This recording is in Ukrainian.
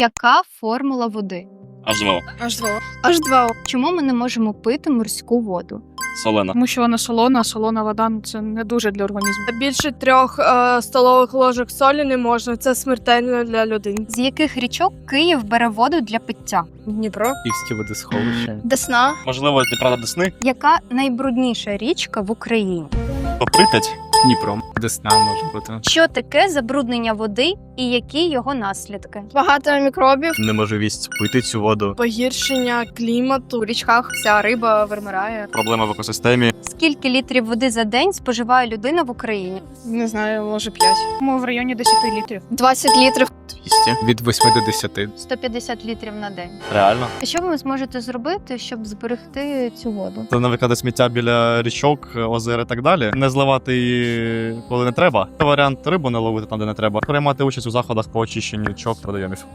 Яка формула води? H2O. H2O. H2O. Чому ми не можемо пити морську воду? Солена. Тому що вона солона, а солона вода ну, це не дуже для організму. Більше трьох е, столових ложок солі не можна. Це смертельно для людини. З яких річок Київ бере воду для пиття? Дніпро. Київське водосховище. Десна. Можливо, неправда Десни. Яка найбрудніша річка в Україні? То Прип'ять. Дніпро. Десна може бути. Що таке забруднення води і які його наслідки? Багато мікробів. Неможливість пити цю воду. Погіршення клімату. в річках вся риба вимирає. Проблема в екосистемі. Скільки літрів води за день споживає людина в Україні? Не знаю, може 5. Ми в районі 10 літрів. 20 літрів. 200. Від 8 до 10. 150 літрів на день. Реально. Що ви зможете зробити, щоб зберегти цю воду? Це не викидати сміття біля річок, озер і так далі. Не зливати її, коли не треба. Варіант рибу не ловити там, де не треба. Приймати участь у заходах по очищенню річок Продаємо. водойомів.